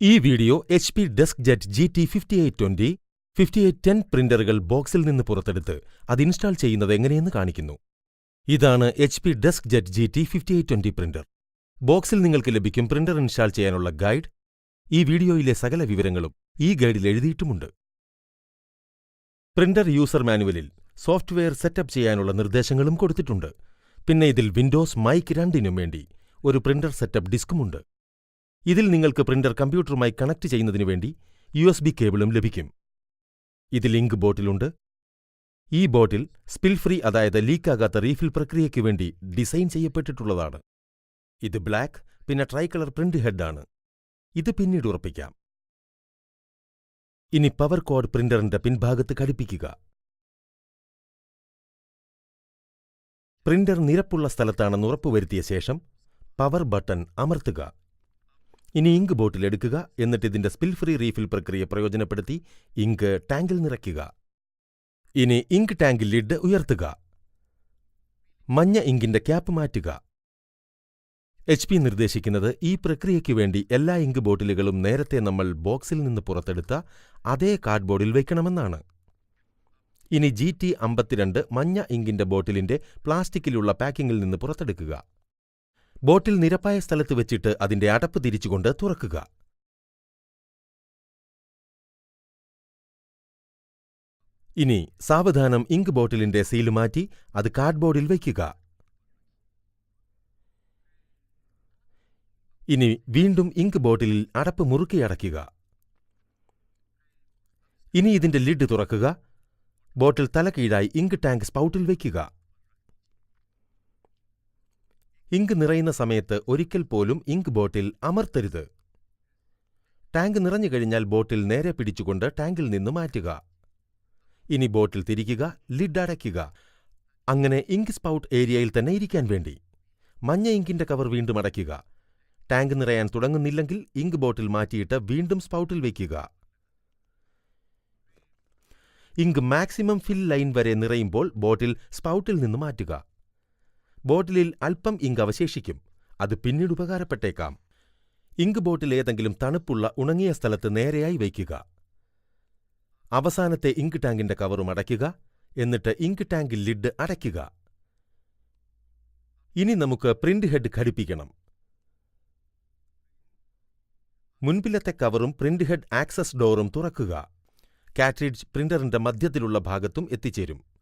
ഈ video H P Deskjet G T fifty eight twenty fifty eight ten പ്രിന്ററുകൾ ബോക്സിൽ നിന്ന് പുറത്തെടുത്ത് അത് ഇൻസ്റ്റാൾ ചെയ്യുന്നത് എങ്ങനെയെന്ന് കാണിക്കുന്നു. ഇതാണ് H P Deskjet G T fifty eight twenty printer ബോക്സിൽ നിങ്ങൾക്ക് ലഭിക്കും പ്രിന്റർ ഇൻസ്റ്റാൾ ചെയ്യാനുള്ള ഗൈഡ് ഈ വീഡിയോയിലെ സകല വിവരങ്ങളും ഈ ഗൈഡിൽ എഴുതിയിട്ടുമുണ്ട്. പ്രിന്റർ യൂസർ മാനുവലിൽ സോഫ്റ്റ്വെയർ സെറ്റപ്പ് ചെയ്യാനുള്ള നിർദ്ദേശങ്ങളും കൊടുത്തിട്ടുണ്ട്. പിന്നെ ഇതിൽ വിൻഡോസ് മൈക്ക് രണ്ടിനും വേണ്ടി ഒരു പ്രിന്റർ സെറ്റപ്പ് ഡിസ്കുമുണ്ട് ഇതിൽ നിങ്ങൾക്ക് പ്രിന്റർ കമ്പ്യൂട്ടറുമായി കണക്ട് ചെയ്യുന്നതിനു വേണ്ടി യു എസ് ബി കേബിളും ലഭിക്കും. ഇതിൽ ഇങ്ക് ബോട്ടിലുണ്ട്. ഈ ബോട്ടിൽ സ്പിൽ ഫ്രീ അതായത് ലീക്കാകാത്ത റീഫിൽ പ്രക്രിയയ്ക്ക് വേണ്ടി ഡിസൈൻ ചെയ്യപ്പെട്ടിട്ടുള്ളതാണ്. ഇത് ബ്ലാക്ക് പിന്നെ ട്രൈ കളർ പ്രിന്റ് ഹെഡാണ്. ഇത് പിന്നീട് ഉറപ്പിക്കാം. ഇനി പവർ കോഡ് പ്രിന്ററിന്റെ പിൻഭാഗത്ത് ഘടിപ്പിക്കുക. പ്രിന്റർ നിരപ്പുള്ള സ്ഥലത്താണെന്ന് ഉറപ്പുവരുത്തിയ ശേഷം പവർ ബട്ടൺ അമർത്തുക. ഇനി ഇങ്ക് ബോട്ടിൽ എടുക്കുക എന്നിട്ട് ഇതിന്റെ സ്പിൽ ഫ്രീ റീഫിൽ പ്രക്രിയ പ്രയോജനപ്പെടുത്തി ഇങ്ക് ടാങ്കിൽ നിറയ്ക്കുക. ഇനി ഇങ്ക് ടാങ്കിൽ ലിഡ് ഉയർത്തുക. മഞ്ഞ ഇങ്കിന്റെ ക്യാപ്പ് മാറ്റുക. എച്ച് പി നിർദ്ദേശിക്കുന്നത് ഈ പ്രക്രിയയ്ക്ക് വേണ്ടി എല്ലാ ഇങ്ക് ബോട്ടിലുകളും നേരത്തെ നമ്മൾ ബോക്സിൽ നിന്ന് പുറത്തെടുത്ത അതേ കാർഡ്ബോർഡിൽ വയ്ക്കണമെന്നാണ് ഇനി ജി ടി അമ്പത്തിരണ്ട് മഞ്ഞ ഇങ്കിന്റെ ബോട്ടിലിന്റെ പ്ലാസ്റ്റിക്കിലുള്ള പാക്കിങ്ങിൽ നിന്ന് പുറത്തെടുക്കുക. ബോട്ടിൽ നിരപ്പായ സ്ഥലത്ത് വെച്ചിട്ട് അതിന്റെ അടപ്പ് തിരിച്ചുകൊണ്ട് തുറക്കുക. ഇനി സാവധാനം ഇങ്ക് ബോട്ടിലിന്റെ സീൽ മാറ്റി അത് കാർഡ്ബോർഡിൽ വയ്ക്കുക. ഇനി വീണ്ടും ഇങ്ക് ബോട്ടിലിൽ അടപ്പ് മുറുക്കി അടയ്ക്കുക. ഇനി ഇതിന്റെ ലിഡ് തുറക്കുക. ബോട്ടിൽ തലകീഴായി ഇങ്ക് ടാങ്ക് സ്പൗട്ടിൽ വയ്ക്കുക. ഇങ്ക് നിറയുന്ന സമയത്ത് ഒരിക്കൽ പോലും ഇങ്ക് ബോട്ടിൽ അമർത്തരുത്. ടാങ്ക് നിറഞ്ഞു കഴിഞ്ഞാൽ ബോട്ടിൽ നേരെ പിടിച്ചുകൊണ്ട് ടാങ്കിൽ നിന്ന് മാറ്റുക. ഇനി ബോട്ടിൽ തിരിക്കുക ലിഡ് അടയ്ക്കുക. അങ്ങനെ ഇങ്ക് സ്പൗട്ട് ഏരിയയിൽ തന്നെ ഇരിക്കാൻ വേണ്ടി. മഞ്ഞ ഇങ്കിന്റെ കവർ വീണ്ടും അടയ്ക്കുക. ടാങ്ക് നിറയാൻ തുടങ്ങുന്നില്ലെങ്കിൽ ഇങ്ക് ബോട്ടിൽ മാറ്റിയിട്ട് വീണ്ടും സ്പൗട്ടിൽ വയ്ക്കുക ഇങ്ക് മാക്സിമം ഫിൽ ലൈൻ വരെ നിറയുമ്പോൾ ബോട്ടിൽ സ്പൗട്ടിൽ നിന്ന് മാറ്റുക. ബോട്ടിലിൽ അല്പം ഇങ്ക് അവശേഷിക്കും. അത് പിന്നീട് ഉപകാരപ്പെട്ടേക്കാം. ഇങ്ക് ബോട്ടിൽ ഏതെങ്കിലും തണുപ്പുള്ള ഉണങ്ങിയ സ്ഥലത്ത് നേരെയായി വയ്ക്കുക. അവസാനത്തെ ഇങ്ക് ടാങ്കിന്റെ കവറും അടയ്ക്കുക. എന്നിട്ട് ഇങ്ക് ടാങ്ക് ലിഡ് അടയ്ക്കുക. ഇനി നമുക്ക് പ്രിന്റ് ഹെഡ് ഘടിപ്പിക്കണം. മുൻപിലത്തെ കവറും പ്രിന്റ് ഹെഡ് ആക്സസ് ഡോറും തുറക്കുക. കാറ്റ്രിഡ്ജ് പ്രിന്ററിന്റെ മധ്യത്തിലുള്ള ഭാഗത്തും എത്തിച്ചേരും.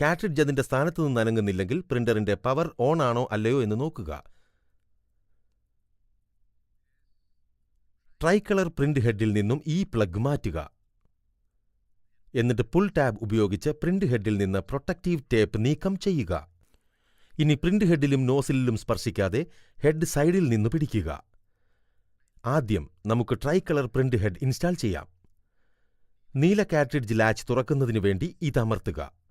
കാട്രിഡ്ജ് അതിന്റെ സ്ഥാനത്ത് നിന്ന് അനങ്ങുന്നില്ലെങ്കിൽ പ്രിന്ററിന്റെ പവർ ഓൺ ആണോ അല്ലയോ എന്ന് നോക്കുക. ട്രൈകളർ പ്രിന്റ് ഹെഡിൽ നിന്നും ഈ പ്ലഗ് മാറ്റുക. എന്നിട്ട് പുൾ ടാബ് ഉപയോഗിച്ച് പ്രിന്റ് ഹെഡിൽ നിന്ന് പ്രൊട്ടക്റ്റീവ് ടേപ്പ് നീക്കം ചെയ്യുക. ഇനി പ്രിന്റ് ഹെഡിലും നോസിലും സ്പർശിക്കാതെ ഹെഡ് സൈഡിൽ നിന്ന് പിടിക്കുക. ആദ്യം നമുക്ക് tri colour print head install ചെയ്യാം. നീല കാട്രിഡ്ജ് ലാച്ച് തുറക്കുന്നതിനു വേണ്ടി ഇതമർത്തുക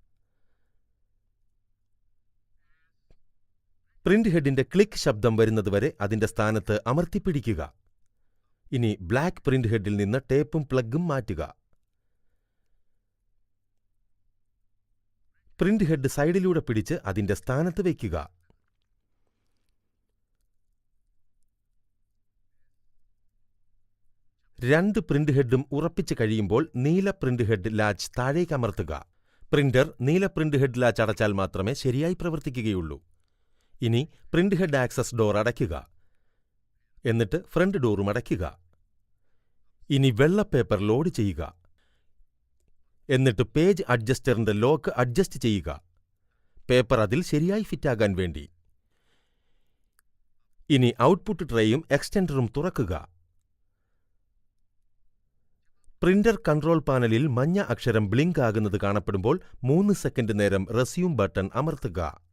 പ്രിന്റ് ഹെഡിന്റെ ക്ലിക്ക് ശബ്ദം വരുന്നതുവരെ അതിന്റെ സ്ഥാനത്ത് അമർത്തിപ്പിടിക്കുക. ഇനി ബ്ലാക്ക് പ്രിന്റ് ഹെഡിൽ നിന്ന് ടേപ്പും പ്ലഗും മാറ്റുക. പ്രിന്റ് ഹെഡ് സൈഡിലൂടെ പിടിച്ച് അതിന്റെ സ്ഥാനത്ത് വയ്ക്കുക. രണ്ട് പ്രിന്റ് ഹെഡും ഉറപ്പിച്ച് കഴിയുമ്പോൾ നീല പ്രിന്റ് ഹെഡ് ലാച്ച് താഴേക്ക് അമർത്തുക. പ്രിന്റർ നീല പ്രിന്റ് ഹെഡ് ലാച്ച് അടച്ചാൽ മാത്രമേ ശരിയായി പ്രവർത്തിക്കുകയുള്ളൂ. ഇനി പ്രിന്റ് ഹെഡ് ആക്സസ് ഡോർ അടയ്ക്കുക. എന്നിട്ട് ഫ്രണ്ട് ഡോറും അടയ്ക്കുക. ഇനി വെള്ള പേപ്പർ ലോഡ് ചെയ്യുക. എന്നിട്ട് പേജ് അഡ്ജസ്റ്ററിന്റെ ലോക്ക് അഡ്ജസ്റ്റ് ചെയ്യുക. പേപ്പർ അതിൽ ശരിയായി ഫിറ്റാകാൻ വേണ്ടി. ഇനി ഔട്ട്പുട്ട് ട്രേയും എക്സ്റ്റൻഡറും തുറക്കുക. പ്രിന്റർ കൺട്രോൾ പാനലിൽ മഞ്ഞ അക്ഷരം ബ്ലിങ്ക് ആകുന്നത് കാണപ്പെടുമ്പോൾ മൂന്ന് സെക്കൻഡ് നേരം റെസ്യൂം ബട്ടൺ അമർത്തുക.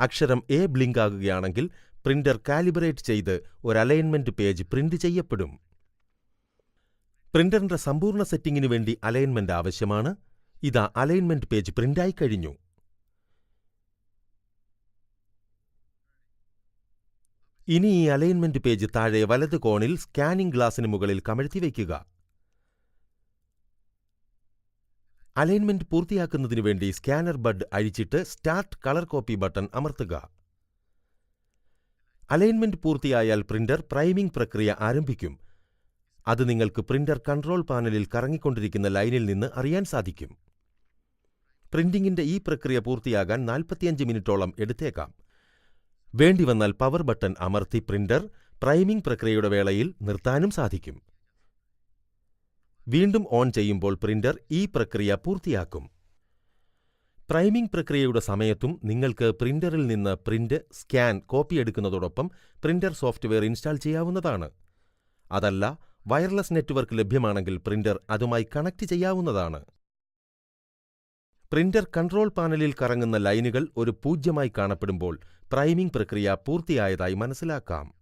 അക്ഷരം എ ബ്ലിങ്ക് ആകുകയാണെങ്കിൽ പ്രിന്റർ കാലിബ്രേറ്റ് ചെയ്ത് ഒരു അലൈൻമെന്റ് പേജ് പ്രിന്റ് ചെയ്യപ്പെടും. പ്രിന്ററിന്റെ സമ്പൂർണ സെറ്റിംഗിനു വേണ്ടി അലൈൻമെന്റ് ആവശ്യമാണ്. ഇതാ അലൈൻമെന്റ് പേജ് പ്രിന്റായി കഴിഞ്ഞു. ഇനി ഈ അലൈൻമെന്റ് പേജ് താഴെ വലത് കോണിൽ സ്കാനിംഗ് ഗ്ലാസിന് മുകളിൽ കമഴ്ത്തി വയ്ക്കുക. അലൈൻമെന്റ് പൂർത്തിയാക്കുന്നതിനു വേണ്ടി സ്കാനർ ബഡ് അഴിച്ചിട്ട് സ്റ്റാർട്ട് കളർ കോപ്പി ബട്ടൺ അമർത്തുക. അലൈൻമെന്റ് പൂർത്തിയായാൽ പ്രിന്റർ പ്രൈമിംഗ് പ്രക്രിയ ആരംഭിക്കും. അത് നിങ്ങൾക്ക് പ്രിന്റർ കൺട്രോൾ പാനലിൽ കറങ്ങിക്കൊണ്ടിരിക്കുന്ന ലൈനിൽ നിന്ന് അറിയാൻ സാധിക്കും. പ്രിന്റിംഗിന്റെ ഈ പ്രക്രിയ പൂർത്തിയാകാൻ 45 മിനിറ്റോളം എടുത്തേക്കാം. വേണ്ടിവന്നാൽ പവർ ബട്ടൺ അമർത്തി പ്രിന്റർ പ്രൈമിംഗ് പ്രക്രിയയുടെ വേളയിൽ നിർത്താനും സാധിക്കും. വീണ്ടും ഓൺ ചെയ്യുമ്പോൾ പ്രിന്റർ ഈ പ്രക്രിയ പൂർത്തിയാക്കും. പ്രൈമിംഗ് പ്രക്രിയയുടെ സമയത്തും നിങ്ങൾക്ക് പ്രിന്ററിൽ നിന്ന് പ്രിന്റ് സ്കാൻ കോപ്പിയെടുക്കുന്നതോടൊപ്പം പ്രിന്റർ സോഫ്റ്റ്വെയർ ഇൻസ്റ്റാൾ ചെയ്യാവുന്നതാണ്. അതല്ല വയർലെസ് നെറ്റ്വർക്ക് ലഭ്യമാണെങ്കിൽ പ്രിന്റർ അതുമായി കണക്ട് ചെയ്യാവുന്നതാണ്. പ്രിന്റർ കൺട്രോൾ പാനലിൽ കറങ്ങുന്ന ലൈനുകൾ ഒരു പൂജ്യമായി കാണപ്പെടുമ്പോൾ പ്രൈമിംഗ് പ്രക്രിയ പൂർത്തിയായതായി മനസ്സിലാക്കാം.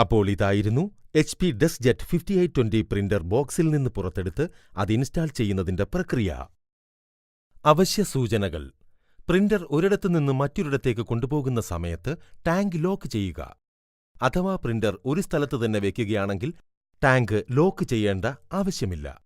അപ്പോൾ ഇതായിരുന്നു H P deskjet fifty eight twenty printer ബോക്സിൽ നിന്ന് പുറത്തെടുത്ത് അത് ഇൻസ്റ്റാൾ ചെയ്യുന്നതിന്റെ പ്രക്രിയ. അവശ്യ സൂചനകൾ. പ്രിന്റർ ഒരിടത്തു നിന്ന് മറ്റൊരിടത്തേക്ക് കൊണ്ടുപോകുന്ന സമയത്ത് ടാങ്ക് ലോക്ക് ചെയ്യുക. അഥവാ പ്രിന്റർ ഒരു സ്ഥലത്ത് തന്നെ വയ്ക്കുകയാണെങ്കിൽ ടാങ്ക് ലോക്ക് ചെയ്യേണ്ട ആവശ്യമില്ല.